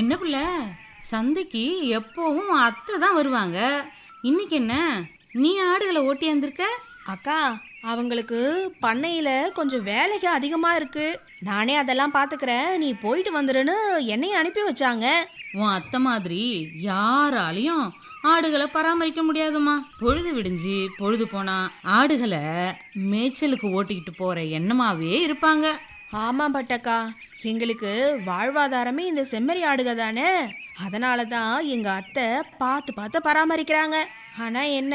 என்ன புள்ள? சந்தைக்கு எப்பவும் அத்தை தான் வருவாங்க. இன்னைக்கு என்ன? நீ ஆடுகளை ஓட்டி வந்திருக்க? அக்கா அவங்களுக்கு பண்ணையில கொஞ்சம் வேலைக்கு அதிகமா இருக்கு. நானே அதெல்லாம் பாத்துக்கிறேன். நீ போயிட்டு வந்துருன்னு என்னையும் அனுப்பி வச்சாங்க. உன் அத்தை மாதிரி யாராலையும் ஆடுகளை பராமரிக்க முடியாதும்மா. பொழுது விடிஞ்சு பொழுது போனா ஆடுகளை மேய்ச்சலுக்கு ஓட்டிக்கிட்டு போற எண்ணமாவே இருப்பாங்க. ஆமா பட்டக்கா. எங்களுக்கு வாழ்வாதாரமே இந்த செம்மறி ஆடுக தானே? அதனால தான் எங்கள் அத்தை பார்த்து பார்த்து பராமரிக்கிறாங்க. ஆனால் என்ன?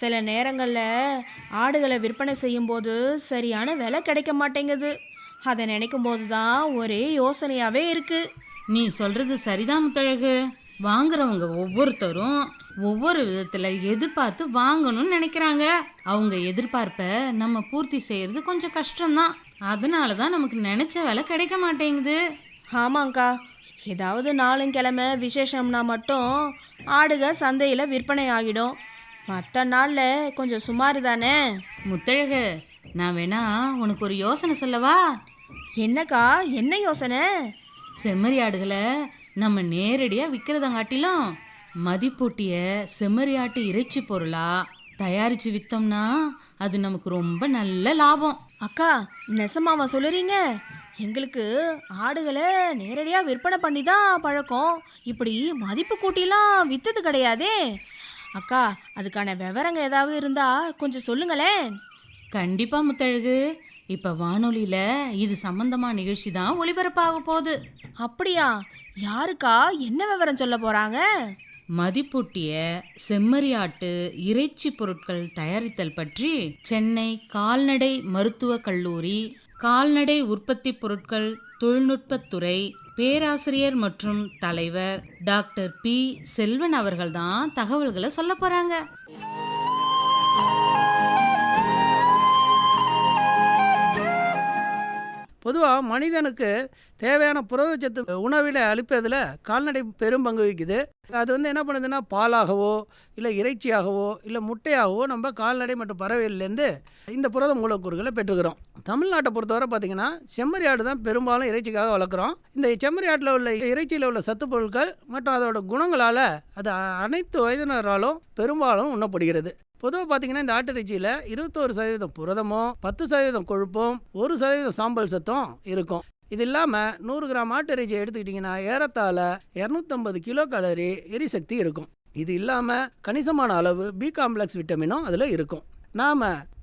சில நேரங்களில் ஆடுகளை விற்பனை செய்யும்போது சரியான விலை கிடைக்க மாட்டேங்குது. அதை நினைக்கும் போது தான் ஒரே யோசனையாகவே இருக்குது நீ சொல்கிறது சரிதான் முத்தழகு. வாங்குறவங்க ஒவ்வொருத்தரும் ஒவ்வொரு விதத்தில் எதிர்பார்த்து வாங்கணும்னு நினைக்கிறாங்க. அவங்க எதிர்பார்ப்பை நம்ம பூர்த்தி செய்கிறது கொஞ்சம் கஷ்டம்தான். அதனால தான் நமக்கு நினைச்ச வேலை கிடைக்க மாட்டேங்குது. ஆமாங்க்கா ஏதாவது நாளுங்கிழமை விசேஷம்னா மட்டும் ஆடுக சந்தையில் விற்பனை ஆகிடும். மற்ற நாளில் கொஞ்சம் சுமார் தானே முத்தழகு நான் வேணா உனக்கு ஒரு யோசனை சொல்லவா? என்னக்கா? என்ன யோசனை? செம்மறி ஆடுகளை நம்ம நேரடியாக விற்கிறதங்காட்டிலும் மதிப்பூட்டிய செம்மறி ஆட்டு இறைச்சி பொருளா தயாரிச்சு வித்தோம்னா அது நமக்கு ரொம்ப நல்ல லாபம். அக்கா நெசமாவா சொல்லுறீங்க? எங்களுக்கு ஆடுகளை நேரடியாக விற்பனை பண்ணி தான் பழக்கம். இப்படி மதிப்பு கூட்டிலாம் வித்தது கிடையாதே. அக்கா அதுக்கான விவரங்க ஏதாவது இருந்தா கொஞ்சம் சொல்லுங்களேன். கண்டிப்பா முத்தழகு. இப்ப வானொலியில இது சம்பந்தமா நிகழ்ச்சி தான் ஒளிபரப்பாக போகுது. அப்படியா? யாருக்கா என்ன விவரம் சொல்ல போறாங்க? மதிப்பூட்டிய செம்மறியாட்டு இறைச்சி பொருட்கள் தயாரித்தல் பற்றி சென்னை கால்நடை மருத்துவக் கல்லூரி கால்நடை உற்பத்தி பொருட்கள் தொழில்நுட்பத்துறை பேராசிரியர் மற்றும் தலைவர் டாக்டர் பி. செல்வன் அவர்கள்தான் தகவல்களை சொல்ல போறாங்க. பொதுவாக மனிதனுக்கு தேவையான புரதச்சத்து உணவில் அளிப்பதில் கால்நடை பெரும் பங்கு வகிக்குது. அது வந்து என்ன பண்ணுதுன்னா பாலாகவோ இல்லை இறைச்சியாகவோ இல்லை முட்டையாகவோ நம்ம கால்நடை மற்றும் பறவைகள்லேருந்து இந்த புரத மூலக்கூறுகளை பெற்றுக்கிறோம். தமிழ்நாட்டை பொறுத்தவரை பார்த்திங்கன்னா செம்மறி ஆடு தான் பெரும்பாலும் இறைச்சிக்காக வளர்க்குறோம். இந்த செம்மறி ஆட்டில் உள்ள இறைச்சியில் உள்ள சத்து பொருட்கள் மற்றும் அதோட குணங்களால் அது அனைத்து வயதினராலும் பெரும்பாலும் உண்ணப்படுகிறது. பொதுவாக பார்த்தீங்கன்னா இந்த ஆட்டிறைச்சியில் இருபத்தோரு சதவீதம் புரதமும் பத்து சதவீதம் கொழுப்பும் ஒரு சதவீதம் சாம்பல் சத்தும் இருக்கும். இது இல்லாமல் நூறு கிராம் ஆட்டு இறைச்சியை எடுத்துக்கிட்டிங்கன்னா ஏறத்தாழ இரநூத்தம்பது கிலோ கலரி எரிசக்தி இருக்கும். இது இல்லாமல் கணிசமான அளவு பி காம்ப்ளெக்ஸ் விட்டமினும் அதில் இருக்கும். நாம்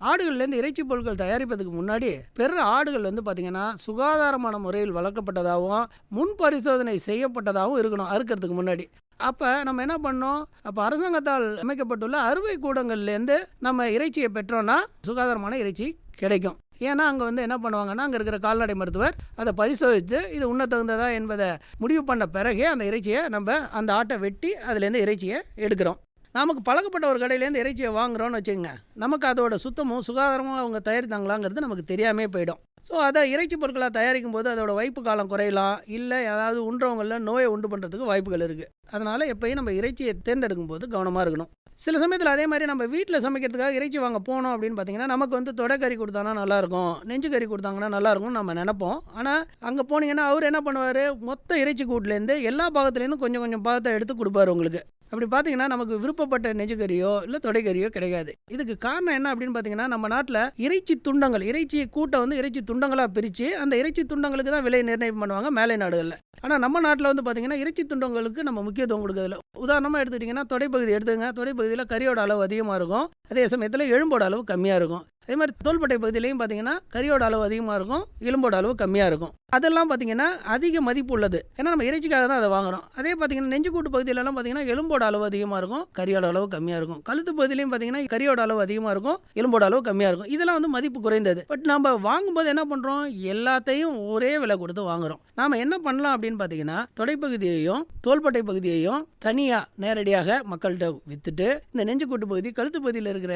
ஆடுகள்லேருந்து இறைச்சி பொருட்கள் தயாரிப்பதுக்கு முன்னாடி பெற ஆடுகள் வந்து பார்த்திங்கன்னா சுகாதாரமான முறையில் வளர்க்கப்பட்டதாகவும் முன் பரிசோதனை செய்யப்பட்டதாகவும் இருக்கணும் அறுக்கிறதுக்கு முன்னாடி. அப்போ நம்ம என்ன பண்ணோம்? அப்போ அரசாங்கத்தால் அமைக்கப்பட்டுள்ள அறுவை கூடங்கள்லேருந்து நம்ம இறைச்சியை பெற்றோன்னா சுகாதாரமான இறைச்சி கிடைக்கும். ஏன்னா அங்கே வந்து என்ன பண்ணுவாங்கன்னா அங்கே இருக்கிற கால்நடை மருத்துவர் அதை பரிசோதித்து இது உண்ண தகுந்ததா என்பதை முடிவு பண்ண பிறகே அந்த இறைச்சியை நம்ம அந்த ஆட்டை வெட்டி அதுலேருந்து இறைச்சியை எடுக்கிறோம். நமக்கு பழக்கப்பட்ட ஒரு கடையிலேருந்து இறைச்சியை வாங்குறோம்னு வச்சுக்கோங்க. நமக்கு அதோட சுத்தமும் சுகாதாரமும் அவங்க தயாரித்தாங்களாங்கிறது நமக்கு தெரியாமே போயிடும். ஸோ அதை இறைச்சி பொருட்களாக தயாரிக்கும் போது அதோட வைப்பு காலம் குறையலாம். இல்லை ஏதாவது உண்றவங்களில் நோயை உண்டு பண்ணுறதுக்கு வாய்ப்புகள் இருக்குது அதனால் எப்பயும் நம்ம இறைச்சியை தேர்ந்தெடுக்கும் போது கவனமாக இருக்கணும். சில சமயத்தில் அதே மாதிரி நம்ம வீட்டில் சமைக்கிறதுக்காக இறைச்சி வாங்க போனோம் அப்படின்னு பார்த்தீங்கன்னா நமக்கு வந்து தொடக்கறி கொடுத்தானா நல்லாயிருக்கும் நெஞ்சு கறி கொடுத்தாங்கன்னா நல்லாயிருக்கும்னு நம்ம நினைப்போம். ஆனால் அங்கே போனீங்கன்னா அவர் என்ன பண்ணுவார்? மொத்த இறைச்சி கூட்டிலேருந்து எல்லா பாகத்துலேருந்தும் கொஞ்சம் கொஞ்சம் பாகத்தை எடுத்து கொடுப்பாரு உங்களுக்கு. அப்படி பார்த்தீங்கன்னா நமக்கு விருப்பப்பட்ட நெஞ்சுக்கறியோ இல்லை தொடைக்கறியோ கிடைக்காது இதுக்கு காரணம் என்ன அப்படின்னு பார்த்தீங்கன்னா நம்ம நாட்டில் இறைச்சி துண்டங்கள் இறைச்சி கூட்டை வந்து இறைச்சி துண்டங்களாக பிரித்து அந்த இறைச்சி துண்டங்களுக்கு தான் விலை நிர்ணயம் பண்ணுவாங்க மேலை நாடுகளில். ஆனால் நம்ம நாட்டில் வந்து பார்த்தீங்கன்னா இறைச்சி துண்டங்களுக்கு நம்ம முக்கியத்துவம் கொடுக்கறதில்ல. உதாரணமாக எடுத்துக்கிட்டிங்கன்னா தொடைப்பகுதி எடுத்துங்க தொடைப்பகுதியில் கறியோட அளவு அதிகமாக இருக்கும். அதே சமயத்தில் எலும்போட அளவு கம்மியாக இருக்கும். அதே மாதிரி தோள்பட்டை பகுதியிலையும் பார்த்தீங்கன்னா கறியோட அளவு அதிகமாக இருக்கும். எலும்போட அளவு கம்மியாக இருக்கும். அதெல்லாம் பார்த்தீங்கன்னா அதிக மதிப்பு உள்ளது. ஏன்னா நம்ம இறைச்சிக்காக தான் அதை வாங்குறோம். அதே பார்த்தீங்கன்னா நெஞ்சுக்கூட்டு பகுதியிலலாம் பார்த்தீங்கன்னா எலும்போட அளவு அதிகமாக இருக்கும். கறியோட அளவு கம்மியாக இருக்கும். கழுத்து பகுதியிலையும் பார்த்தீங்கன்னா கறியோட அளவு அதிகமாக இருக்கும். எலும்போட அளவு கம்மியாக இருக்கும். இதெல்லாம் வந்து மதிப்பு குறைந்தது. பட் நம்ம வாங்கும்போது என்ன பண்ணுறோம் எல்லாத்தையும் ஒரே விலை கொடுத்து வாங்குறோம். நாம் என்ன பண்ணலாம் அப்படின்னு பார்த்தீங்கன்னா தொடைப்பகுதியையும் தோள்பட்டை பகுதியையும் தனியாக நேரடியாக மக்கள்கிட்ட விற்றுட்டு இந்த நெஞ்சுக்கூட்டு பகுதி கழுத்து பகுதியில் இருக்கிற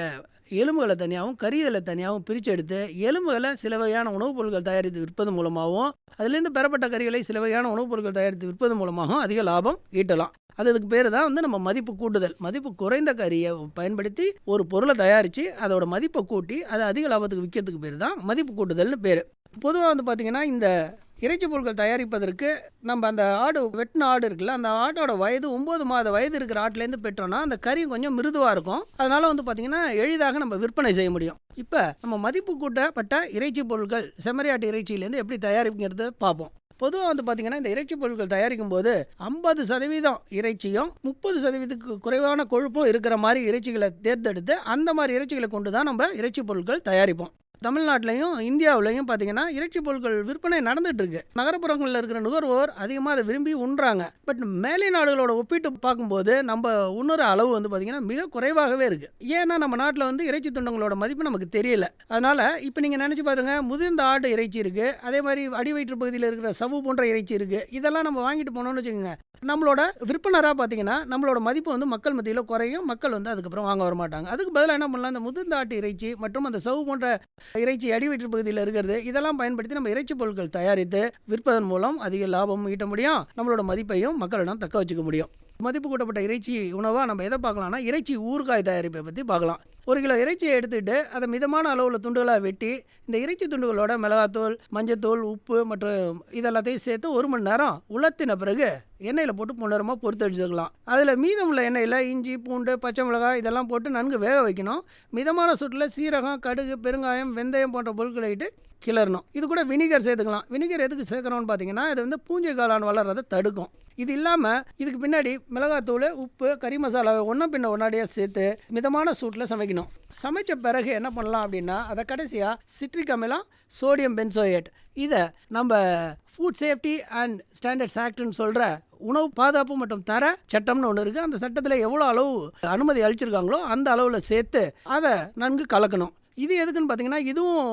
எலும்புகளை தனியாகவும் கரியதலை தனியாகவும் பிரித்து எடுத்து எலும்புகளை சில வகையான உணவுப் பொருட்கள் தயாரித்து விற்பது மூலமாகவும் அதுலேருந்து பெறப்பட்ட கறிகளை சில வகையான உணவுப் பொருட்கள் தயாரித்து விற்பது மூலமாகவும் அதிக லாபம் ஈட்டலாம். அது அதுக்கு பேர் தான் வந்து நம்ம மதிப்பு கூட்டுதல். மதிப்பு குறைந்த கறியை பயன்படுத்தி ஒரு பொருளை தயாரித்து அதோட மதிப்பை கூட்டி அதை அதிக லாபத்துக்கு விற்கிறதுக்கு பேர் தான் மதிப்பு கூட்டுதல்னு பேர். பொதுவாக வந்து பார்த்திங்கன்னா இந்த இறைச்சி பொருட்கள் தயாரிப்பதற்கு நம்ம அந்த ஆடு வெட்டின ஆடு இருக்குல்ல அந்த ஆட்டோட வயது ஒம்பது மாத வயது இருக்கிற ஆட்டுலேருந்து பெற்றோன்னா அந்த கறி கொஞ்சம் மிருதுவாக இருக்கும். அதனால் வந்து பார்த்திங்கன்னா எளிதாக நம்ம விற்பனை செய்ய முடியும். இப்போ நம்ம மதிப்பு கூட்டப்பட்ட இறைச்சி பொருட்கள் செம்மறியாட்டு இறைச்சியிலேருந்து எப்படி தயாரிக்கிறது பார்ப்போம் பொதுவாக வந்து பார்த்தீங்கன்னா இந்த இறைச்சி பொருட்கள் தயாரிக்கும் போது ஐம்பது சதவீதம் இறைச்சியும் முப்பது சதவீதத்துக்கு குறைவான கொழுப்பும் இருக்கிற மாதிரி இறைச்சிகளை தேர்ந்தெடுத்து அந்த மாதிரி இறைச்சிகளை கொண்டு தான் நம்ம இறைச்சி பொருட்கள் தயாரிப்போம். தமிழ்நாட்டிலையும் இந்தியாவிலையும் பார்த்தீங்கன்னா இறைச்சி பொருட்கள் விற்பனை நடந்துகிட்ருக்கு இருக்கு நகரப்புறங்களில் இருக்கிற நுகர்வோர் அதிகமாக அதை விரும்பி உண்றாங்க. பட் மேலை நாடுகளோட ஒப்பிட்டு பார்க்கும்போது நம்ம உண்ணுற அளவு வந்து பார்த்தீங்கன்னா மிக குறைவாகவே இருக்குது ஏன்னா நம்ம நாட்டில் வந்து இறைச்சி துண்டங்களோட மதிப்பு நமக்கு தெரியல. அதனால் இப்போ நீங்கள் நினச்சி பாருங்க முதிர்ந்த ஆடு இறைச்சி இருக்குது அதே மாதிரி அடி வயிற்று பகுதியில் இருக்கிற சவு போன்ற இறைச்சி இருக்குது இதெல்லாம் நம்ம வாங்கிட்டு போனோம்னு வச்சுக்கோங்க நம்மளோட விற்பனராக பார்த்தீங்கன்னா நம்மளோட மதிப்பு வந்து மக்கள் மத்தியில் குறையும். மக்கள் வந்து அதுக்கப்புறம் வாங்க வர மாட்டாங்க அதுக்கு பதிலாக என்ன பண்ணலாம்? இந்த முதிர்ந்த ஆட்டு இறைச்சி மற்றும் அந்த சவு போன்ற இறைச்சி அடி வயிற்று பகுதியில் இருக்கிறது இதெல்லாம் பயன்படுத்தி நம்ம இறைச்சி பொருட்கள் தயாரித்து விற்பதன் மூலம் அதிக லாபம் ஈட்ட முடியும். நம்மளோட மதிப்பையும் மக்களிடம் தக்க வச்சுக்க முடியும். மதிப்பு கூட்டப்பட்ட இறைச்சி உணவாக நம்ம எதை பார்க்கலாம்னா இறைச்சி ஊறுகாய் தயாரிப்பை பற்றி பார்க்கலாம். ஒரு கிலோ இறைச்சியை எடுத்துகிட்டு அதை மிதமான அளவில் துண்டுகளாக வெட்டி இந்த இறைச்சி துண்டுகளோட மிளகாத்தூள் மஞ்சத்தூள் உப்பு மற்றும் இதெல்லாத்தையும் சேர்த்து ஒரு மணி நேரம் உலர்த்தின பிறகு எண்ணெயில் போட்டு பொன்னரமாக பொறுத்து அதில் மீதம் உள்ள எண்ணெயில் இஞ்சி பூண்டு பச்சை மிளகாய் இதெல்லாம் போட்டு நன்கு வேக வைக்கணும். மிதமான சூட்டில் சீரகம் கடுகு பெருங்காயம் வெந்தயம் போன்ற பொருட்களை இட்டு கிளறணும். இது கூட வினிகர் சேர்த்துக்கலாம். வினிகர் எதுக்கு சேர்க்கணும்னு பார்த்தீங்கன்னா இது வந்து பூஞ்சை காளான் வளர்றதை தடுக்கும். இது இல்லாமல் இதுக்கு பின்னாடி மிளகாத்தூள் உப்பு கறி மசாலாவை ஒன்றும் பின்ன ஒன்னாடியாக சேர்த்து மிதமான சூட்டில் சமைக்கணும். சமைச்ச பிறகு என்ன பண்ணலாம் அப்படின்னா அதை கடைசியாக சிட்ரிக் அமிலம் சோடியம் பென்சோயேட் இதை நம்ம ஃபுட் சேஃப்டி அண்ட் ஸ்டாண்டர்ட்ஸ் ஆக்ட்னு சொல்கிற உணவு பாதுகாப்பு மற்றும் தர சட்டம்னு ஒன்று இருக்குது அந்த சட்டத்தில் எவ்வளோ அளவு அனுமதி அளிச்சிருக்காங்களோ அந்த அளவில் சேர்த்து அதை நன்கு கலக்கணும். இது எதுக்குன்னு பார்த்தீங்கன்னா இதுவும்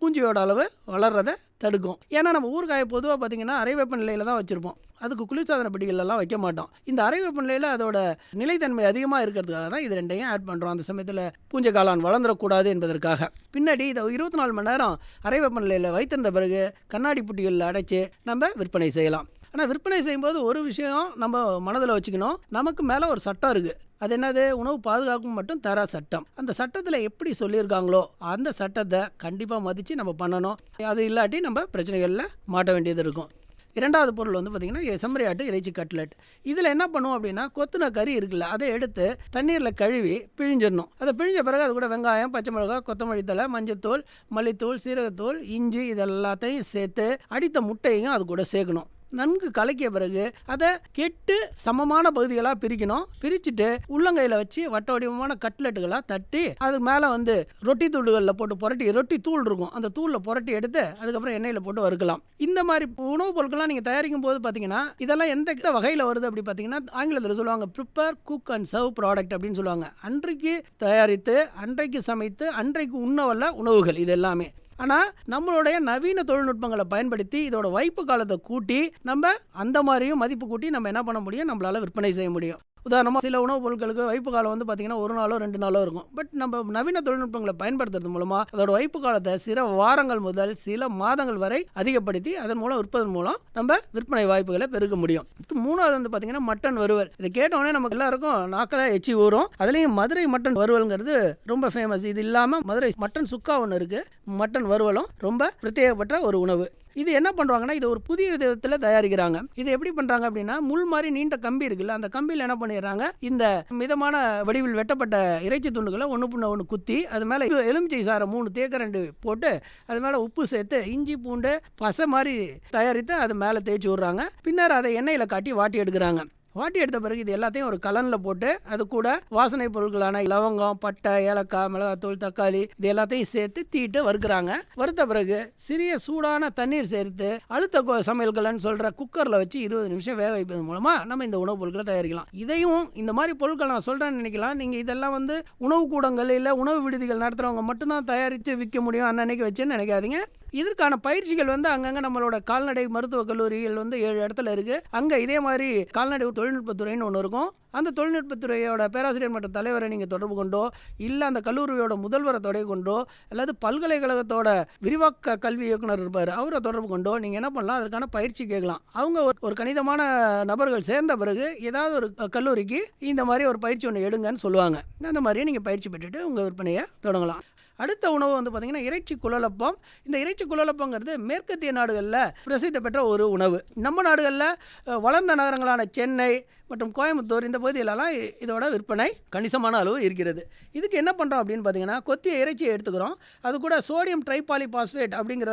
பூஞ்சியோட அளவு வளர்றதை தடுக்கும். ஏன்னா நம்ம ஊறுகாயை பொதுவாக பார்த்தீங்கன்னா அரை வெப்பநிலையில் தான் வச்சுருப்போம். அதுக்கு குளிர்சாதன பெட்டிகளெல்லாம் வைக்க மாட்டோம் இந்த அரை வெப்பநிலையில் அதோட நிலைத்தன்மை அதிகமாக இருக்கிறதுக்காக தான் இது ரெண்டையும் ஆட் பண்ணுறோம் அந்த சமயத்தில் பூஞ்சை காளான் வளர்ந்துடக்கூடாது என்பதற்காக. பின்னாடி இதை இருபத்தி நாலு மணி நேரம் அரை வெப்பநிலையில் வைத்திருந்த பிறகு கண்ணாடி புட்டிகளில் அடைச்சி நம்ம விற்பனை செய்யலாம். ஆனால் விற்பனை செய்யும்போது ஒரு விஷயம் நம்ம மனதில் வச்சுக்கணும். நமக்கு மேலே ஒரு சட்டம் இருக்குது அது என்னது? உணவு பாதுகாக்கும் மட்டும் தர சட்டம். அந்த சட்டத்தில் எப்படி சொல்லியிருக்காங்களோ அந்த சட்டத்தை கண்டிப்பாக மதித்து நம்ம பண்ணணும். அது இல்லாட்டி நம்ம பிரச்சனைகளில் மாட்ட வேண்டியது இருக்கும். இரண்டாவது பொருள் வந்து பார்த்திங்கன்னா செம்மறியாட்டு இறைச்சி கட்லெட் இதில் என்ன பண்ணுவோம் அப்படின்னா கொத்துன கறி இருக்குல்ல அதை எடுத்து தண்ணீரில் கழுவி பிழிஞ்சிடணும். அதை பிழிஞ்ச பிறகு அது கூட வெங்காயம் பச்சை மிளகாய் கொத்தமல்லி தழை மஞ்சத்தூள் மல்லித்தூள் சீரகத்தூள் இஞ்சி இது எல்லாத்தையும் சேர்த்து அடித்த முட்டையும் அது கூட சேர்க்கணும். நன்கு கலக்கிய பிறகு அதை கெட்டு சமமான பகுதிகளாக பிரிக்கணும். பிரிச்சுட்டு உள்ளங்கையில் வச்சு வட்ட வடிவமான கட்லெட்டுகளாக தட்டி அது மேலே வந்து ரொட்டி தூள்களில் போட்டு புரட்டி ரொட்டி தூள் இருக்கும். அந்த தூளில் புரட்டி எடுத்து அதுக்கப்புறம் எண்ணெயில் போட்டு வறுக்கலாம். இந்த மாதிரி உணவுப் பொருட்கள்லாம் நீங்கள் தயாரிக்கும் போது பார்த்தீங்கன்னா இதெல்லாம் எந்த வகையில் வருது அப்படி பார்த்தீங்கன்னா ஆங்கிலத்தில் சொல்லுவாங்க prepare cook and serve product அப்படின்னு சொல்லுவாங்க. அன்றைக்கு தயாரித்து அன்றைக்கு சமைத்து அன்றைக்கு உண்ணவல்ல உணவுகள் இது எல்லாமே. ஆனால் நம்மளுடைய நவீன தொழில்நுட்பங்களை பயன்படுத்தி இதோட வைப்பு காலத்தை கூட்டி நம்ம அந்த மாதிரியும் மதிப்பு கூட்டி நம்ம என்ன பண்ண முடியும்? நம்மளால் விற்பனை செய்ய முடியும். உதாரணமாக சில உணவுப் பொருட்களுக்கு வைப்பு காலம் வந்து பார்த்திங்கன்னா ஒரு நாளோ ரெண்டு நாளோ இருக்கும். பட் நம்ம நவீன தொழில்நுட்பங்களை பயன்படுத்துறது மூலமாக அதோட வைப்பு காலத்தை சில வாரங்கள் முதல் சில மாதங்கள் வரை அதிகப்படுத்தி அதன் மூலம் விற்பதன் மூலம் நம்ம விற்பனை வாய்ப்புகளை பெருக்க முடியும். அடுத்து மூணாவது வந்து பார்த்திங்கன்னா மட்டன் வறுவல். இதை கேட்டோடனே நமக்கு எல்லாருக்கும் நாக்கில் எச்சி ஊறும். அதுலேயும் மதுரை மட்டன் வறுவல்ங்கிறது ரொம்ப ஃபேமஸ் இது இல்லாமல் மதுரை மட்டன் சுக்கா ஒன்று இருக்குது மட்டன் வறுவலும் ரொம்ப பிரத்யேகப்பட்ட ஒரு உணவு. இது என்ன பண்ணுறாங்கன்னா இது ஒரு புதிய விதத்தில் தயாரிக்கிறாங்க. இது எப்படி பண்ணுறாங்க அப்படின்னா முள் மாதிரி நீண்ட கம்பி இருக்குல்ல அந்த கம்பியில் என்ன பண்ணிடுறாங்க இந்த மிதமான வடிவில் வெட்டப்பட்ட இறைச்சி துண்டுகளை ஒன்று புண்ண ஒன்று குத்தி அது மேலே எலுமிச்சை சாரை மூணு தேக்கரண்டு போட்டு அது மேலே உப்பு சேர்த்து இஞ்சி பூண்டு பசை மாதிரி தயாரித்து அது மேலே தேய்ச்சி விட்றாங்க. பின்னர் அதை எண்ணெயில் காட்டி வாட்டி எடுக்கிறாங்க. வாட்டி எடுத்த பிறகு இது எல்லாத்தையும் ஒரு கலனில் போட்டு அது கூட வாசனை பொருட்களான லவங்கம் பட்டை ஏலக்காய் மிளகாத்தூள் தக்காளி இது எல்லாத்தையும் சேர்த்து தீட்டு வறுக்கிறாங்க. வறுத்த பிறகு சிறிய சூடான தண்ணீர் சேர்த்து அழுத்த கொ- சமையல்கள்னு சொல்கிற குக்கரில் வச்சு இருபது நிமிஷம் வேக வைப்பதன் மூலமாக நம்ம இந்த உணவுப் பொருட்களை தயாரிக்கலாம். இதையும் இந்த மாதிரி பொருட்கள் நான் சொல்கிறேன்னு நினைக்கலாம். நீங்கள் இதெல்லாம் வந்து உணவு கூடங்கள் இல்லை உணவு விடுதிகள் நடத்துகிறவங்க மட்டும்தான் தயாரித்து விற்க முடியும் அன்னன்னைக்கு வச்சுன்னு நினைக்காதீங்க. இதற்கான பயிற்சிகள் வந்து அங்கங்கே நம்மளோட கால்நடை மருத்துவக் கல்லூரிகள் வந்து ஏழு இடத்துல இருக்குது அங்கே இதே மாதிரி கால்நடை தொழில்நுட்பத்துறைன்னு ஒன்று இருக்கும். அந்த தொழில்நுட்பத்துறையோட பேராசிரியர் மற்றும் தலைவரை நீங்கள் தொடர்பு கொண்டோ இல்லை அந்த கல்லூரியோட முதல்வரை தொடர்பு கொண்டோ அல்லது பல்கலைக்கழகத்தோட விரிவாக்க கல்வி இயக்குனர் இருப்பார் அவரை தொடர்பு கொண்டோ நீங்கள் என்ன பண்ணலாம்? அதற்கான பயிற்சி கேட்கலாம். அவங்க ஒரு ஒரு கணிதமான நபர்கள் சேர்ந்த பிறகு ஏதாவது ஒரு கல்லூரிக்கு இந்த மாதிரி ஒரு பயிற்சி ஒன்று எடுங்கன்னு சொல்லுவாங்க. அந்த மாதிரியே நீங்கள் பயிற்சி பெற்றுட்டு உங்கள் விற்பனையை தொடங்கலாம். அடுத்த உணவு வந்து பார்த்திங்கன்னா இறைச்சி குழலப்பம் இந்த இறைச்சி குழலப்பங்கிறது மேற்கத்திய நாடுகளில் பிரசித்தி பெற்ற ஒரு உணவு. நம்ம நாடுகளில் வளர்ந்த நகரங்களான சென்னை மற்றும் கோயம்புத்தூர் இந்த பகுதியிலலாம் இதோட விற்பனை கணிசமான அளவு இருக்கிறது. இதுக்கு என்ன பண்ணுறோம் அப்படின்னு பார்த்தீங்கன்னா கொத்திய இறைச்சியை எடுத்துக்கிறோம். அது கூட சோடியம் ட்ரைபாலிபாஸ்பேட் அப்படிங்கிற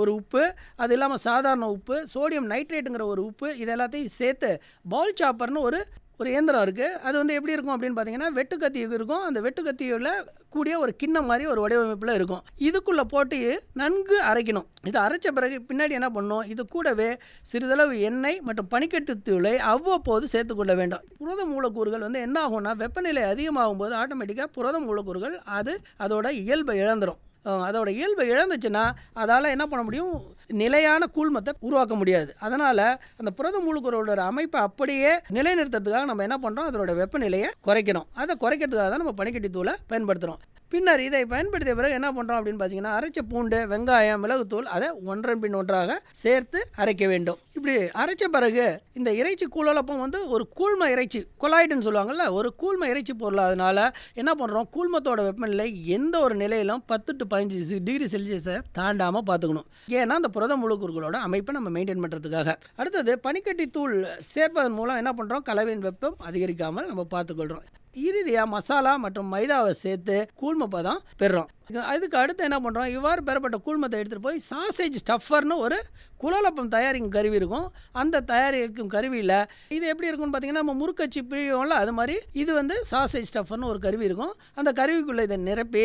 ஒரு உப்பு அது இல்லாமல் சாதாரண உப்பு சோடியம் நைட்ரேட்டுங்கிற ஒரு உப்பு இது எல்லாத்தையும் சேர்த்து பவுல் சாப்பர்னு ஒரு ஒரு இயந்திரம் இருக்குது அது வந்து எப்படி இருக்கும் அப்படின்னு பார்த்தீங்கன்னா வெட்டுக்கத்தி இருக்கும். அந்த வெட்டுக்கத்தியில் கூடிய ஒரு கிண்ணம் மாதிரி ஒரு வடிவமைப்பில் இருக்கும். இதுக்குள்ளே போட்டு நன்கு அரைக்கணும். இது அரைச்ச பிறகு பின்னாடி என்ன பண்ணணும்? இது கூடவே சிறிதளவு எண்ணெய் மற்றும் பனிக்கட்டு தூளை அவ்வப்போது சேர்த்துக்கொள்ள வேண்டும். புரத மூலக்கூறுகள் வந்து என்ன ஆகும்னா வெப்பநிலை அதிகமாகும் போது ஆட்டோமேட்டிக்காக புரத மூலக்கூறுகள் அது அதோட இயல்பை இழந்துரும். அதோட இயல்பை இழந்துச்சுன்னா அதால் என்ன பண்ண முடியும்? நிலையான கூழ்மத்தை உருவாக்க முடியாது. அதனால் அந்த புரத மூலக்கூறோட அமைப்பை அப்படியே நிலைநிறுத்துறதுக்காக நம்ம என்ன பண்ணுறோம் அதோட வெப்பநிலையை குறைக்கணும். அதை குறைக்கிறதுக்காக தான் நம்ம பனிக்கட்டி தூளை பயன்படுத்துகிறோம் பின்னர் இதை பயன்படுத்திய பிறகு என்ன பண்ணுறோம் அப்படின்னு பார்த்தீங்கன்னா அரைச்ச பூண்டு வெங்காயம் மிளகுத்தூள் அதை ஒன்றன் பின் ஒன்றாக சேர்த்து அரைக்க வேண்டும். இப்படி அரைச்ச பிறகு இந்த இறைச்சி கூழலப்பம் வந்து ஒரு கூழ்ம இறைச்சி கொலாய்டுன்னு சொல்லுவாங்கள்ல ஒரு கூழ்ம இறைச்சி பொருள். அதனால் என்ன பண்ணுறோம் கூழ்மத்தோட வெப்பநிலை எந்த ஒரு நிலையிலும் பத்து டு பதினஞ்சு டிகிரி செல்சியஸை தாண்டாமல் பார்த்துக்கணும் ஏன்னா அந்த புரத முழுக்கூறுகளோட அமைப்பை நம்ம மெயின்டைன் பண்ணுறதுக்காக அடுத்தது பனிக்கட்டி தூள் சேர்ப்பதன் மூலம் என்ன பண்ணுறோம் கலவையின் வெப்பம் அதிகரிக்காமல் நம்ம பார்த்துக்கொள்கிறோம் இறுதியாக மசாலா மற்றும் மைதாவை சேர்த்து கூழ்மப்பதம் பெறுறோம் அதுக்கு அடுத்து என்ன பண்ணுறோம் இவ்வாறு பெறப்பட்ட கூழ்மத்தை எடுத்துகிட்டு போய் சாசேஜ் ஸ்டஃபர்னு ஒரு குழலப்பம் தயாரிக்கும் கருவி இருக்கும். அந்த தயாரிக்கும் கருவியில் இது எப்படி இருக்கும்னு பார்த்தீங்கன்னா நம்ம முறுக்கச்சி பிழிவோம்ல அது மாதிரி இது வந்து சாசேஜ் ஸ்டஃபர்னு ஒரு கருவி இருக்கும். அந்த கருவிக்குள்ளே இதை நிரப்பி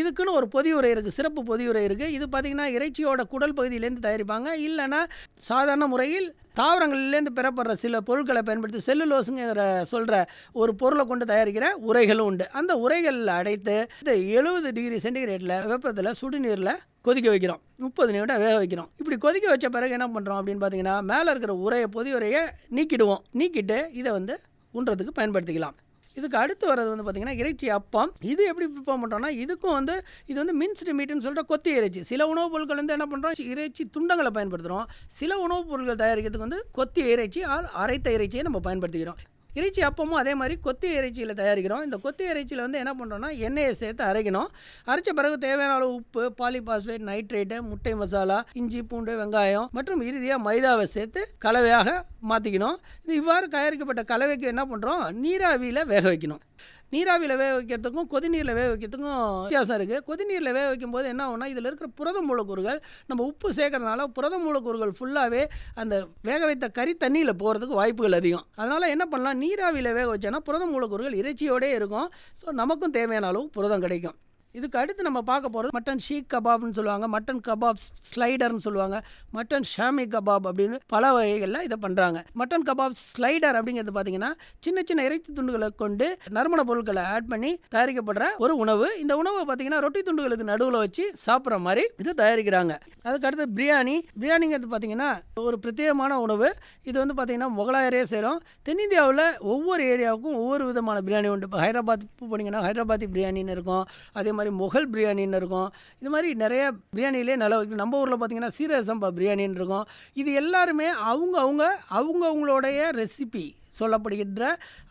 இதுக்குன்னு ஒரு பொதியுரை இருக்குது சிறப்பு பொதியுரை இருக்குது இது பார்த்திங்கன்னா இறைச்சியோட குடல் பகுதியிலேருந்து தயாரிப்பாங்க. இல்லைன்னா சாதாரண முறையில் தாவரங்கள்லேருந்து பெறப்படுற சில பொருட்களை பயன்படுத்தி செல்லுலோஸுங்கிற சொல்கிற ஒரு பொருளை கொண்டு தயாரிக்கிற உரைகளும் உண்டு. அந்த உரைகளில் அடைத்து இந்த எழுபது டிகிரி சென்டிகிரேட்டில் வெப்பத்தில் சுடுநீரில் கொதிக்க வைக்கிறோம். முப்பது நிமிடம் வேக வைக்கிறோம். இப்படி கொதிக்க வச்ச பிறகு என்ன பண்ணுறோம் அப்படின்னு பார்த்தீங்கன்னா மேலே இருக்கிற உரையை பொதி உரையை நீக்கிடுவோம். நீக்கிட்டு இதை வந்து உண்றதுக்கு பயன்படுத்திக்கலாம். இதுக்கு அடுத்து வர்றது வந்து பார்த்திங்கன்னா இறைச்சி அப்பம். இது எப்படி ப்ரிப்பேர் பண்ணுறோம்னா இதுக்கும் வந்து இது வந்து மின்ஸ்டு மீட்டுன்னு சொல்லிட்டு கொத்தி இறைச்சி. சில உணவுப் பொருட்கள் வந்து என்ன பண்ணுறோம் இறைச்சி துண்டங்களை பயன்படுத்துகிறோம் சில உணவுப் பொருட்கள் தயாரிக்கிறதுக்கு வந்து கொத்தி இறைச்சி ஆர் அரைத்த இறைச்சியை நம்ம பயன்படுத்திக்கிறோம். இறைச்சி அப்பமும் அதே மாதிரி கொத்தி இறைச்சியில் தயாரிக்கிறோம். இந்த கொத்தி இறைச்சியில் வந்து என்ன பண்ணுறோம்னா எண்ணெயை சேர்த்து அரைக்கணும். அரைச்ச பிறகு தேவையான அளவு உப்பு பாலிபாஸ்பேட் நைட்ரேட்டு முட்டை மசாலா இஞ்சி பூண்டு வெங்காயம் மற்றும் இறுதியாக மைதாவை சேர்த்து கலவையாக மாற்றிக்கணும் இது இவ்வாறு தயாரிக்கப்பட்ட கலவைக்கு என்ன பண்ணுறோம் நீராவியில் வேக வைக்கணும். நீராவியில் வேக வைக்கிறதுக்கும் கொதிநீரில் வேக வைக்கிறதுக்கும் வித்தியாசம் இருக்குது கொதிநீரில் வேக வைக்கும்போது என்ன ஆகும்னா இதில் இருக்கிற புரத மூலக்கூறுகள் நம்ம உப்பு சேர்க்கறதுனால புரத மூலக்கூறுகள் ஃபுல்லாகவே அந்த வேக வைத்த கறி தண்ணியில் போகிறதுக்கு வாய்ப்புகள் அதிகம். அதனால் என்ன பண்ணலாம்? நீராவியில் வேக வச்சோன்னா புரத மூலக்கூறுகள் இறைச்சியோடே இருக்கும். ஸோ நமக்கும் தேவையான அளவு புரதம் கிடைக்கும். இதுக்கு அடுத்து நம்ம பார்க்க போகிறது மட்டன் ஷீக் கபாப்னு சொல்லுவாங்க மட்டன் கபாப் ஸ்லைடர்னு சொல்லுவாங்க மட்டன் ஷாமி கபாப் அப்படின்னு பல வகைகளில் இதை பண்ணுறாங்க மட்டன் கபாப் ஸ்லைடர் அப்படிங்கிறது பார்த்தீங்கன்னா சின்ன சின்ன இறைச்சி துண்டுகளை கொண்டு நறுமண பொருட்களை ஆட் பண்ணி தயாரிக்கப்படுற ஒரு உணவு. இந்த உணவை பார்த்தீங்கன்னா ரொட்டி துண்டுகளுக்கு நடுவில் வச்சு சாப்பிட்ற மாதிரி இது தயாரிக்கிறாங்க. அதுக்கு அடுத்து பிரியாணி. பிரியாணிங்கிறது பார்த்தீங்கன்னா ஒரு பிரத்யேகமான உணவு. இது வந்து பார்த்தீங்கன்னா முகலாயரே சேரும் தென்னிந்தியாவில் ஒவ்வொரு ஏரியாவுக்கும் ஒவ்வொரு விதமான பிரியாணி உண்டு. இப்போ ஹைதராபாத் போனீங்கன்னா ஹைதராபாத்தி பிரியாணின்னு இருக்கும். அதே மாதிரி முகல் பிரியாணின்னு இருக்கும். இது மாதிரி நிறைய பிரியாணிலே நல்லா வைக்கணும் நம்ம ஊரில் பார்த்தீங்கன்னா சீரகசம்பா பிரியாணின்னு இருக்கும். இது எல்லாருமே அவங்க அவங்க அவங்கவுங்களுடைய ரெசிபி சொல்லப்படுகின்ற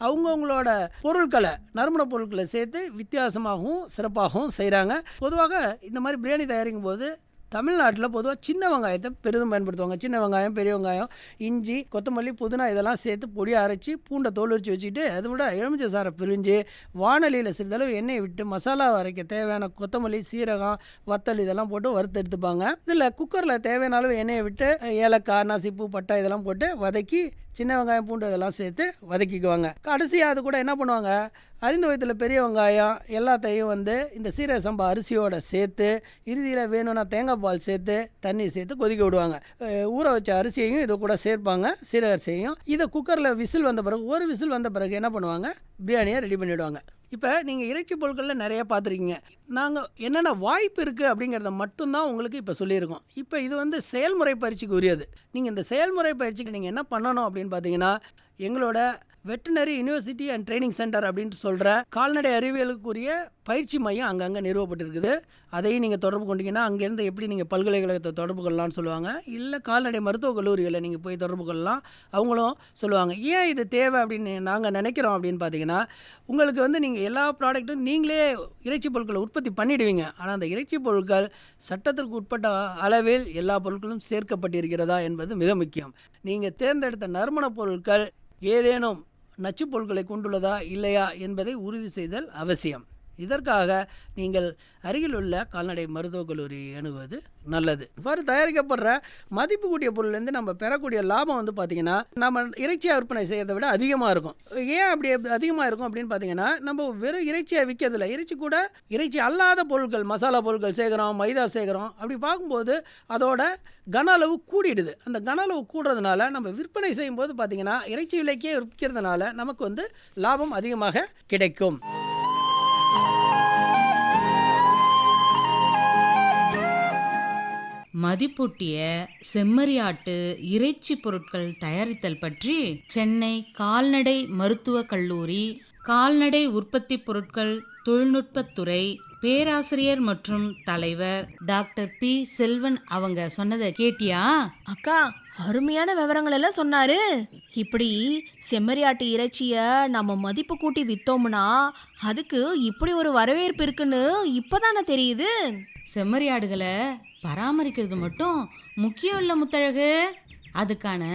அவங்கவுங்களோட பொருட்களை நறுமண பொருட்களை சேர்த்து வித்தியாசமாகவும் சிறப்பாகவும் செய்கிறாங்க பொதுவாக இந்த மாதிரி பிரியாணி தயாரிக்கும் போது தமிழ்நாட்டில் பொதுவாக சின்ன வெங்காயத்தை பெரிதும் பயன்படுத்துவாங்க. சின்ன வெங்காயம் பெரிய வெங்காயம் இஞ்சி கொத்தமல்லி புதினா இதெல்லாம் சேர்த்து பொடியை அரைச்சி பூண்டை தோல் வச்சு வச்சுக்கிட்டு அதை விட எலுமிச்சை சாரை பிரிஞ்சு வானொலியில் சிறிதளவு எண்ணெயை விட்டு மசாலா அரைக்க தேவையான கொத்தமல்லி சீரகம் வத்தல் இதெல்லாம் போட்டு வறுத்து எடுத்துப்பாங்க. இதில் குக்கரில் தேவையான அளவு எண்ணெயை விட்டு ஏலக்காய் நசிப்பு பட்டை இதெல்லாம் போட்டு வதக்கி சின்ன வெங்காயம் பூண்டு இதெல்லாம் சேர்த்து வதக்கிக்குவாங்க. கடைசியாக அது கூட என்ன பண்ணுவாங்க? அறிந்து வயத்தில் பெரிய வெங்காயம் எல்லாத்தையும் வந்து இந்த சீரக சம்பா அரிசியோட சேர்த்து இறுதியில் வேணும்னா தேங்காய் பால் சேர்த்து தண்ணி சேர்த்து கொதிக்க விடுவாங்க. ஊற வச்ச அரிசியையும் இது கூட சேர்ப்பாங்க சீரக அரிசியையும். இதை குக்கரில் விசில் வந்த பிறகு ஒரு விசில் வந்த பிறகு என்ன பண்ணுவாங்க? பிரியாணியை ரெடி பண்ணிவிடுவாங்க இப்போ நீங்கள் இறைச்சி பொருட்களில் நிறைய பார்த்துருக்கீங்க. நாங்கள் என்னென்ன வாய்ப்பு இருக்குது அப்படிங்கிறத மட்டும்தான் உங்களுக்கு இப்போ சொல்லியிருக்கோம். இப்போ இது வந்து செயல்முறை பயிற்சிக்கு உரியது. நீங்கள் இந்த செயல்முறை பயிற்சிக்கு நீங்கள் என்ன பண்ணணும் அப்படின்னு பார்த்தீங்கன்னா எங்களோட veterinary university and training centre அப்படின்ட்டு சொல்கிற கால்நடை அறிவியலுக்குரிய பயிற்சி மையம் அங்கங்கே நிறுவப்பட்டிருக்குது. அதையும் நீங்கள் தொடர்பு கொண்டீங்கன்னா அங்கேருந்து எப்படி நீங்கள் பல்கலைக்கழகத்தை தொடர்பு கொள்ளலாம்னு சொல்லுவாங்க. இல்லை கால்நடை மருத்துவக் கல்லூரிகளை நீங்கள் போய் தொடர்பு கொள்ளலாம். அவங்களும் சொல்லுவாங்க ஏன் இது தேவை? அப்படின்னு நாங்கள் நினைக்கிறோம் அப்படின்னு பார்த்தீங்கன்னா உங்களுக்கு வந்து நீங்கள் எல்லா ப்ராடக்ட்டும் நீங்களே இறைச்சி பொருட்களை உற்பத்தி பண்ணிடுவீங்க. ஆனால் அந்த இறைச்சி பொருட்கள் சட்டத்திற்கு உட்பட்ட அளவில் எல்லா பொருட்களும் சேர்க்கப்பட்டிருக்கிறதா என்பது மிக முக்கியம். நீங்கள் தேர்ந்தெடுத்த நறுமணப் பொருட்கள் ஏதேனும் நச்சுப்பொருட்களை கொண்டுள்ளதா இல்லையா என்பதை உறுதி செய்தல் அவசியம். இதற்காக நீங்கள் அருகிலுள்ள கால்நடை மருத்துவக் கல்லூரி அணுகுவது நல்லது. இவ்வாறு தயாரிக்கப்படுற மதிப்பு கூடிய பொருள்லேருந்து நம்ம பெறக்கூடிய லாபம் வந்து பார்த்திங்கன்னா நம்ம இறைச்சியாக விற்பனை செய்கிறத விட அதிகமாக இருக்கும். ஏன் அப்படி அதிகமாக இருக்கும் அப்படின்னு பார்த்தீங்கன்னா நம்ம வெறும் இறைச்சியாக விற்கிறதில்ல இறைச்சி கூட இறைச்சி அல்லாத பொருட்கள் மசாலா பொருட்கள் சேர்க்குறோம் மைதா சேர்க்குறோம் அப்படி பார்க்கும்போது அதோட கன அளவு கூடிடுது. அந்த கன அளவு கூடுறதுனால நம்ம விற்பனை செய்யும்போது பார்த்திங்கன்னா இறைச்சி விலைக்கே விற்கிறதுனால நமக்கு வந்து லாபம் அதிகமாக கிடைக்கும். மதிப்பூட்டிய செம்மறியாட்டு இறைச்சி பொருட்கள் தயாரித்தல் பற்றி சென்னை கால்நடை மருத்துவக் கல்லூரி கால்நடை உற்பத்தி பொருட்கள் தொழில்நுட்பத்துறை பேராசிரியர் மற்றும் தலைவர் டாக்டர் பி. செல்வன் அவங்க சொன்னதை கேட்டியா? அக்கா அருமையான விவரங்கள் எல்லாம் சொன்னாரு. இப்படி செம்மறியாட்டு இறைச்சிய நம்ம மதிப்பு கூட்டி வித்தோம்னா அதுக்கு இப்படி ஒரு வரவேற்பு இருக்குன்னு இப்பதானே தெரியுது. செம்மறியாடுகளை பராமரிக்கிறது மட்டும் முக்கியம் இல்லை முத்தழகு. அதுக்கான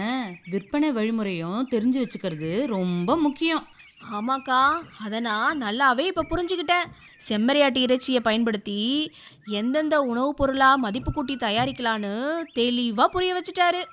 விற்பனை வழிமுறையும் தெரிஞ்சு வச்சுக்கிறது ரொம்ப முக்கியம். ஆமாக்கா அதை நான் நல்லாவே இப்போ புரிஞ்சுக்கிட்டேன். செம்மறியாட்டு இறைச்சியை பயன்படுத்தி எந்தெந்த உணவுப் பொருளாக மதிப்பு கூட்டி தயாரிக்கலான்னு தெளிவாக புரிய வச்சுட்டாரு.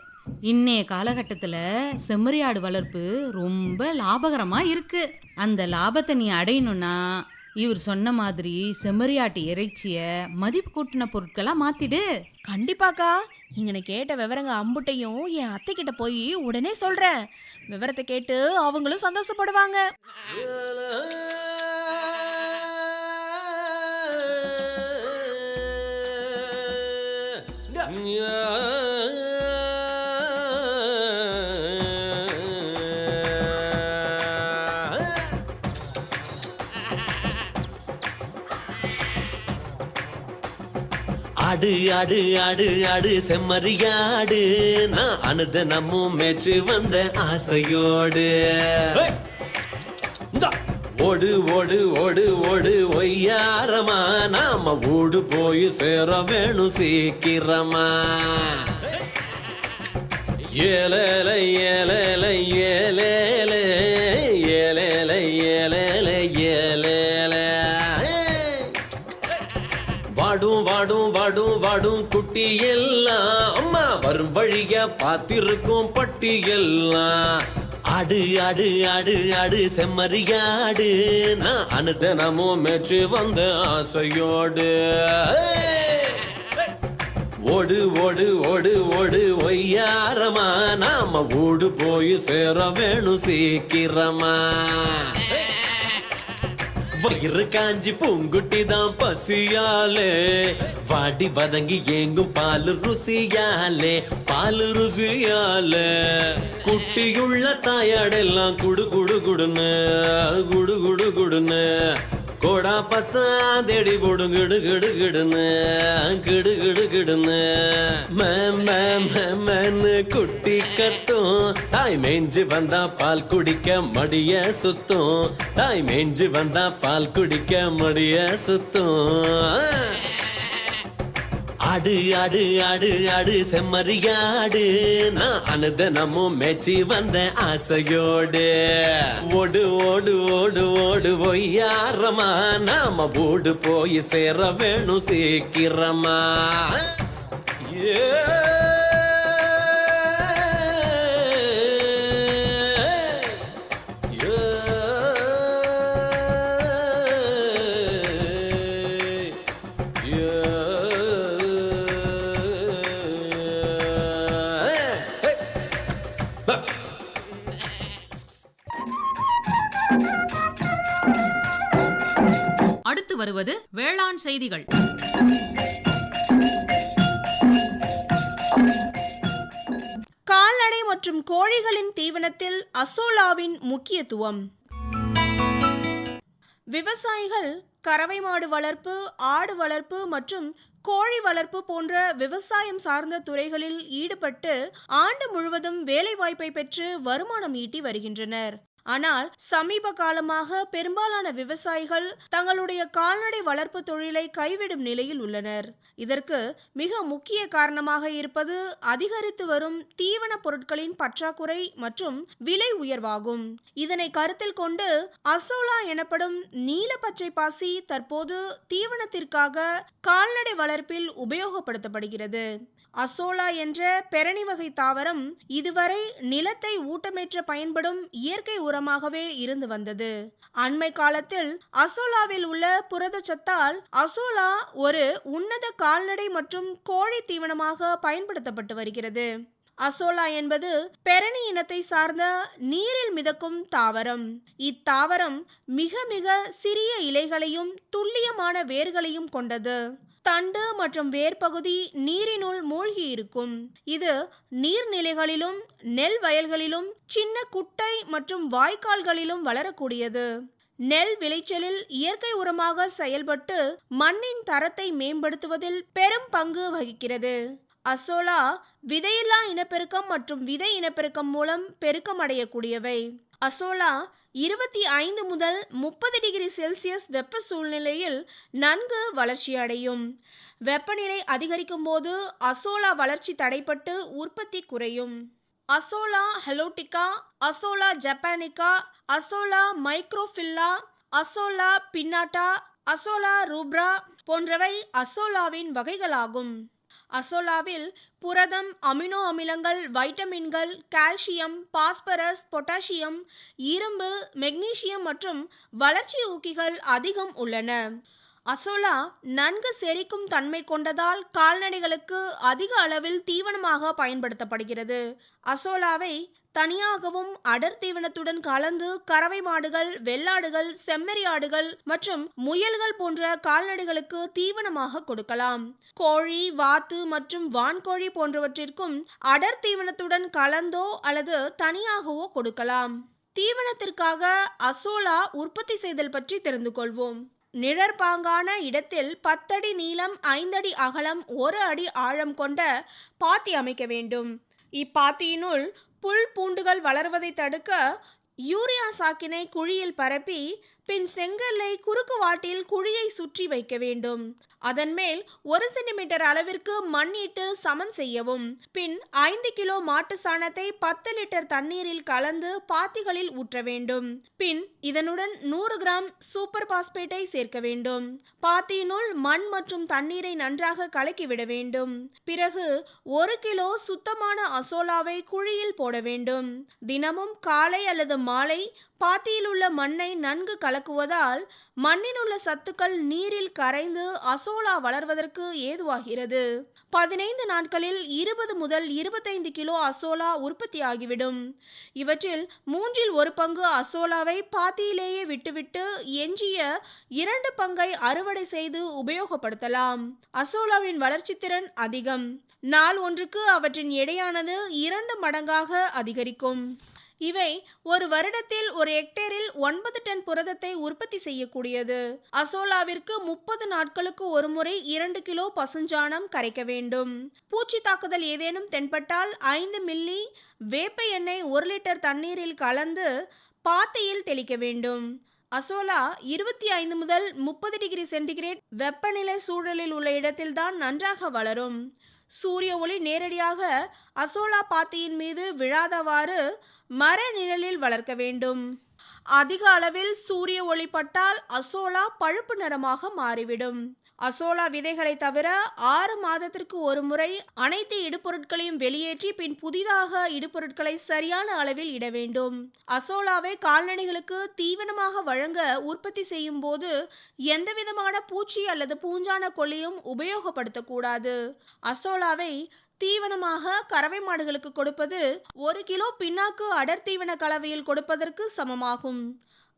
இன்னைய காலகட்டத்தில் செம்மறியாடு வளர்ப்பு ரொம்ப லாபகரமாக இருக்கு. அந்த லாபத்தை நீ அடையணும்னா இவர் சொன்ன மாதிரி செம்மறியாட்டு இறைச்சியை மதிப்பு கூட்டின பொருட்களாக மாத்திடு கண்டிப்பாக்கா இங்கன கேட்ட விவரங்க அம்புட்டையும் என் அத்தை கிட்ட போய் உடனே சொல்றேன் விவரத்தை கேட்டு அவங்களும் சந்தோஷப்படுவாங்க ஆடு ஆடு ஆடு ஆடு செம்மறியாடு நான் அனுதினமும் மேய்ச்சு வந்த ஆசையோடு. ஓடு ஓடு ஓடு ஓடு ஒய்யாரமா. நாம ஓடு போய் சேர வேணும் சீக்கிரமா. ஏலேல ஏலேல ஏலேல ஏலேல ஏலேல ஏலேல வாடும் வாடும் வாடும் குட்டி எல்லாம் அம்மா வரும் வழிய பார்த்திருக்கும் பட்டி எல்லாம் ஆடு ஆடு ஆடு ஆடு. செம்மறியாடு நான் அனுதனமும் மேற்று வந்த ஆசையோடு. ஓடு ஓடு ஓடு ஓடு ஒய்யாரமா. நாம ஓடு போய் சேர வேணும் சீக்கிரமா. வயிறு காஞ்சி பூங்குட்டி தான் பசியாலே. வாடி வதங்கி ஏங்கும் பால் ருசியாலே பால் ருசியாலே. குட்டியுள்ள தாயாடெல்லாம் குடு குடு குடுன்னு குடு குடு குடுன்னு. கோடா பத்தா தேடி போடும் கிடு கிடு கிடுன்னு கிடு கிடு கிடுன்னு. மேம் குட்டி கத்தும். தாய் மேஞ்சு வந்தா பால் குடிக்க மடிய சுத்தும். தாய் மேஞ்சு வந்தா பால் குடிக்க மடிய சுத்தும். ஆடு ஆடு ஆடு ஆடு செம்மறியாடு நான் அனுதனமும் மேய்ச்சி வந்த ஆசையோடு. ஓடு ஓடு ஓடு ஓடு ஒய்யாரமா. நாம ஓடு போய் சேர வேணும் சீக்கிரமா. ஏ வருவது வேளாண் செய்திகள். கால்நடை மற்றும் கோழிகளின் தீவனத்தில் அசோலாவின் முக்கியத்துவம். விவசாயிகள் கறவை மாடு வளர்ப்பு ஆடு வளர்ப்பு மற்றும் கோழி வளர்ப்பு போன்ற விவசாயம் சார்ந்த துறைகளில் ஈடுபட்டு ஆண்டு முழுவதும் வேலைவாய்ப்பை பெற்று வருமானம் ஈட்டி வருகின்றனர். ஆனால் சமீப காலமாக பெரும்பாலான விவசாயிகள் தங்களுடைய கால்நடை வளர்ப்பு தொழிலை கைவிடும் நிலையில் உள்ளனர். இதற்கு மிக முக்கிய காரணமாக இருப்பது அதிகரித்து வரும் தீவன பொருட்களின் பற்றாக்குறை மற்றும் விலை உயர்வாகும். இதனை கருத்தில் கொண்டு அசோலா எனப்படும் நீல பச்சை பாசி தற்போது தீவனத்திற்காக கால்நடை வளர்ப்பில் உபயோகப்படுத்தப்படுகிறது. அசோலா என்ற பெரணி வகை தாவரம் இதுவரை நிலத்தை ஊட்டமேற்ற பயன்படும் இயற்கை உரமாகவே இருந்து வந்தது. அண்மை காலத்தில் அசோலாவில் உள்ள புரதச்சத்தால் அசோலா ஒரு உன்னத கால்நடை மற்றும் கோழி தீவனமாக பயன்படுத்தப்பட்டு வருகிறது. அசோலா என்பது பெரணி இனத்தை சார்ந்த நீரில் மிதக்கும் தாவரம். இத்தாவரம் மிக மிக சிறிய இலைகளையும் துல்லியமான வேர்களையும் கொண்டது. தண்டு மற்றும் வேர்பகுதி நீரினுள் மூழ்கி இருக்கும் இது நீர்நிலைகளிலும் நெல் வயல்களிலும் சின்ன குட்டை மற்றும் வாய்க்கால்களிலும் வளரக்கூடியது. நெல் விளைச்சலில் இயற்கை உரமாக செயல்பட்டு மண்ணின் தரத்தை மேம்படுத்துவதில் பெரும் பங்கு வகிக்கிறது. அசோலா விதையில்லா இனப்பெருக்கம் மற்றும் விதை இனப்பெருக்கம் மூலம் பெருக்கமடையக்கூடியவை. அசோலா இருபத்தி ஐந்து முதல் முப்பது டிகிரி செல்சியஸ் வெப்ப சூழ்நிலையில் நன்கு வளர்ச்சியடையும். வெப்பநிலை அதிகரிக்கும் போது அசோலா வளர்ச்சி தடைப்பட்டு உற்பத்தி குறையும். Azolla ஹெலோட்டிகா Azolla japonica Azolla microphylla Azolla pinnata Azolla rubra போன்றவை அசோலாவின் வகைகளாகும். அசோலாவில் புரதம் அமினோ அமிலங்கள் வைட்டமின்கள் கால்சியம் பாஸ்பரஸ் பொட்டாசியம் இரும்பு மெக்னீசியம் மற்றும் வளர்ச்சி ஊக்கிகள் அதிகம் உள்ளன. அசோலா நன்கு செரிக்கும் தன்மை கொண்டதால் கால்நடைகளுக்கு அதிக அளவில் தீவனமாக பயன்படுத்தப்படுகிறது. அசோலாவை தனியாகவும் அடர் தீவனத்துடன் கலந்து கறவை மாடுகள் வெள்ளாடுகள் செம்மறி ஆடுகள் மற்றும் முயல்கள் போன்ற கால்நடைகளுக்கு தீவனமாக கொடுக்கலாம். கோழி வாத்து மற்றும் வான்கோழி போன்றவற்றிற்கும் அடர் தீவனத்துடன் கலந்தோ அல்லது தனியாகவோ கொடுக்கலாம். தீவனத்திற்காக அசோலா உற்பத்தி செய்தல் பற்றி தெரிந்து கொள்வோம். நிழற்பாங்கான இடத்தில் பத்தடி நீளம் ஐந்தடி அகலம் ஒரு அடி ஆழம் கொண்ட பாத்தி அமைக்க வேண்டும். இப்பாத்தியினுள் புல் பூண்டுகள் வளர்வதை தடுக்க யூரியா சாக்கினை குழியில் பரப்பி பின் செங்கல்லை குறுக்கு வாட்டில் குழியை சுற்றி வைக்க வேண்டும். அதன் மேல் ஒரு சென்டிமீட்டர் அளவிற்கு மண்ணிட்டு சமன் செய்யவும். பின் ஐந்து கிலோ மாட்டு சாணத்தை பத்து லிட்டர் தண்ணீரில் கலந்து பாத்திகளில் ஊற்ற வேண்டும். பின் இதனுடன் நூறு கிராம் சூப்பர் பாஸ்பேட்டை சேர்க்க வேண்டும். பாத்தியினுள் மண் மற்றும் தண்ணீரை நன்றாக கலக்கிவிட வேண்டும். பிறகு ஒரு கிலோ சுத்தமான அசோலாவை குழியில் போட வேண்டும். தினமும் காலை அல்லது மாலை பாத்தியில் உள்ள மண்ணை நன்கு கலக்குவதால் மண்ணில் உள்ள சத்துக்கள் நீரில் கரைந்து அசோலா வளர்வதற்கு ஏதுவாகிறது. பதினைந்து நாட்களில் இருபது முதல் இருபத்தைந்து கிலோ அசோலா உற்பத்தியாகிவிடும். இவற்றில் மூன்றில் ஒரு பங்கு அசோலாவை பாத்தியிலேயே விட்டுவிட்டு எஞ்சிய இரண்டு பங்கை அறுவடை செய்து உபயோகப்படுத்தலாம். அசோலாவின் வளர்ச்சி திறன் அதிகம். நாள் ஒன்றுக்கு அவற்றின் எடையானது இரண்டு மடங்காக அதிகரிக்கும். இவை ஒரு வருடத்தில் ஒரு ஹெக்டேரில் ஒன்பது டன் புரதத்தை உற்பத்தி செய்யக்கூடியது. அசோலாவிற்கு முப்பது நாட்களுக்கு ஒருமுறை இரண்டு கிலோ பசுஞ்சாணம் கரைக்க வேண்டும். பூச்சி தாக்குதல் ஏதேனும் தென்பட்டால் ஐந்து மில்லி வேப்ப எண்ணெய் ஒரு லிட்டர் தண்ணீரில் கலந்து பாத்தையில் தெளிக்க வேண்டும். அசோலா இருபத்தி ஐந்து முதல் முப்பது டிகிரி சென்டிகிரேட் வெப்பநிலை சூழலில் உள்ள இடத்தில்தான் நன்றாக வளரும். சூரிய ஒளி நேரடியாக அசோலா பாத்தியின் மீது விழாதவாறு மர நிழலில் வளர்க்க வேண்டும். அதிக அளவில் சூரிய ஒளி பட்டால் அசோலா பழுப்பு நிறமாக மாறிவிடும். அசோலா விதைகளை தவிர ஆறு மாதத்திற்கு ஒரு முறை அனைத்து இடுபொருட்களையும் வெளியேற்றி பின் புதிதாக இடுபொருட்களை சரியான அளவில் இட வேண்டும். அசோலாவை கால்நடைகளுக்கு தீவனமாக வழங்க உற்பத்தி செய்யும் போது எந்தவிதமான பூச்சி அல்லது பூஞ்சான கொல்லியும் உபயோகப்படுத்தக்கூடாது. அசோலாவை தீவனமாக கறவை மாடுகளுக்கு கொடுப்பது ஒரு கிலோ பின்னாக்கு அடர் கலவையில் கொடுப்பதற்கு சமமாகும்.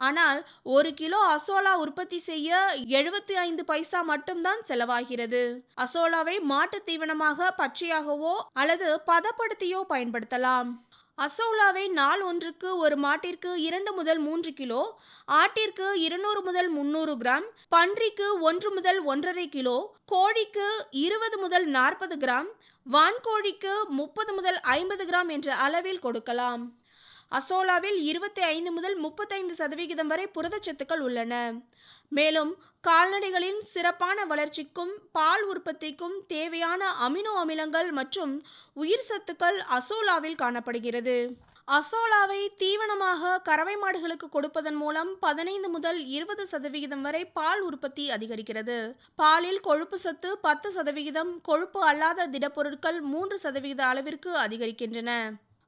ஆனால் ஒரு கிலோ அசோலா உற்பத்தி செய்ய எழுபத்தி ஐந்து பைசா மட்டும்தான் செலவாகிறது. அசோலாவை மாட்டு தீவனமாக பச்சையாகவோ அல்லது பதப்படுத்தியோ பயன்படுத்தலாம். அசோலாவை நாள் ஒன்றுக்கு ஒரு மாட்டிற்கு இரண்டு முதல் மூன்று கிலோ ஆட்டிற்கு இருநூறு முதல் முன்னூறு கிராம் பன்றிக்கு ஒன்று முதல் ஒன்றரை கிலோ கோழிக்கு இருபது முதல் நாற்பது கிராம் வான்கோழிக்கு முப்பது முதல் ஐம்பது கிராம் என்ற அளவில் கொடுக்கலாம். அசோலாவில் இருபத்தி ஐந்து முதல் முப்பத்தைந்து சதவிகிதம் வரை புரதச்சத்துக்கள் உள்ளன. மேலும் கால்நடைகளின் சிறப்பான வளர்ச்சிக்கும் பால் உற்பத்திக்கும் தேவையான அமினோ அமிலங்கள் மற்றும் உயிர் சத்துக்கள் அசோலாவில் காணப்படுகிறது. அசோலாவை தீவனமாக கறவை மாடுகளுக்கு கொடுப்பதன் மூலம் பதினைந்து முதல் இருபது சதவிகிதம் வரை பால் உற்பத்தி அதிகரிக்கிறது. பாலில் கொழுப்பு சத்து பத்து சதவிகிதம் கொழுப்பு அல்லாத திடப்பொருட்கள் மூன்று சதவிகித அளவிற்கு அதிகரிக்கின்றன.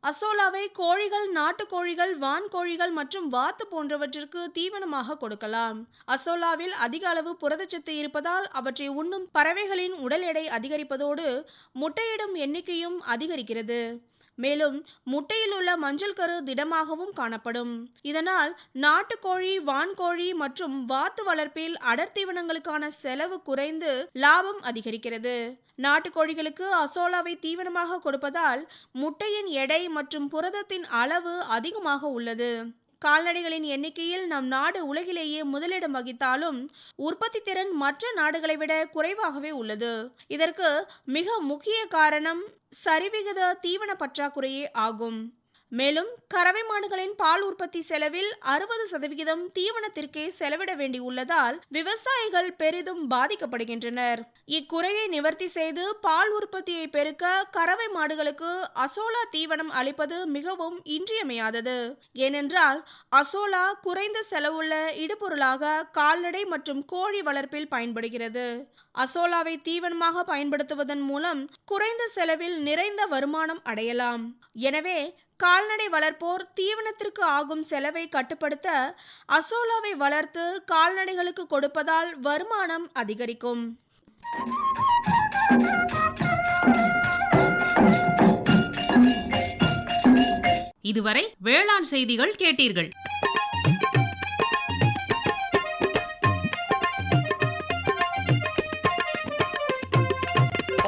அசோலாவை கோழிகள் நாட்டுக்கோழிகள் வான்கோழிகள் மற்றும் வாத்து போன்றவற்றிற்கு தீவனமாக கொடுக்கலாம். அசோலாவில் அதிக அளவு புரதச்சத்து இருப்பதால் அவற்றை உண்ணும் பறவைகளின் உடல் எடை அதிகரிப்பதோடு முட்டையிடும் எண்ணிக்கையும் அதிகரிக்கிறது. மேலும் முட்டையில் உள்ள மஞ்சள் கரு திடமாகவும் காணப்படும். இதனால் நாட்டுக்கோழி வான்கோழி மற்றும் வாத்து வளர்ப்பில் அடர்த்தீவனங்களுக்கான செலவு குறைந்து லாபம் அதிகரிக்கிறது. நாட்டுக்கோழிகளுக்கு அசோலாவை தீவனமாக கொடுப்பதால் முட்டையின் எடை மற்றும் புரதத்தின் அளவு அதிகமாக உள்ளது. கால்நடைகளின் எண்ணிக்கையில் நம் நாடு உலகிலேயே முதலிடம் வகித்தாலும் உற்பத்தி திறன் மற்ற நாடுகளை விட குறைவாகவே உள்ளது. இதற்கு மிக முக்கிய காரணம் சரிவிகித தீவன பற்றாக்குறையே ஆகும். மேலும் கறவை மாடுகளின் பால் உற்பத்தி செலவில் அறுபது சதவிகிதம் தீவனத்திற்கே செலவிட வேண்டியுள்ளதால் விவசாயிகள் பெரிதும் பாதிக்கப்படுகின்றனர். இக்குறையை நிவர்த்தி செய்து பால் உற்பத்தியை பெருக்க கறவை மாடுகளுக்கு அசோலா தீவனம் அளிப்பது மிகவும் இன்றியமையாதது. ஏனென்றால் அசோலா குறைந்த செலவுள்ள இடுபொருளாக கால்நடை மற்றும் கோழி வளர்ப்பில் பயன்படுகிறது. அசோலாவை தீவனமாக பயன்படுத்துவதன் மூலம் குறைந்த செலவில் நிறைந்த வருமானம் அடையலாம். எனவே கால்நடை வளர்ப்போர் தீவனத்திற்கு ஆகும் செலவை கட்டுப்படுத்த அசோலாவை வளர்த்து கால்நடைகளுக்கு கொடுப்பதால் வருமானம் அதிகரிக்கும். இதுவரை வேளாண் செய்திகள் கேட்டீர்கள்.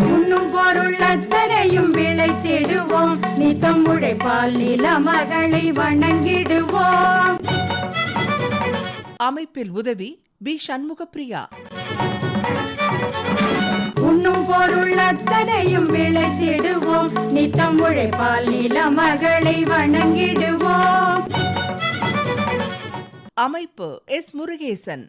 உண்ணும் பொருள் அத்தனையும் விளைத்திடுவோம் நித்தம் உழைப்பால் நில மகளை வணங்கிடுவோம். அமைப்பில் உதவி பி சண்முகப்பிரியா. உண்ணும் பொருள் அத்தனையும் விளைத்திடுவோம் நித்தம் உழைப்பால் நில மகளை வணங்கிடுவோம். அமைப்பு எஸ். முருகேசன்.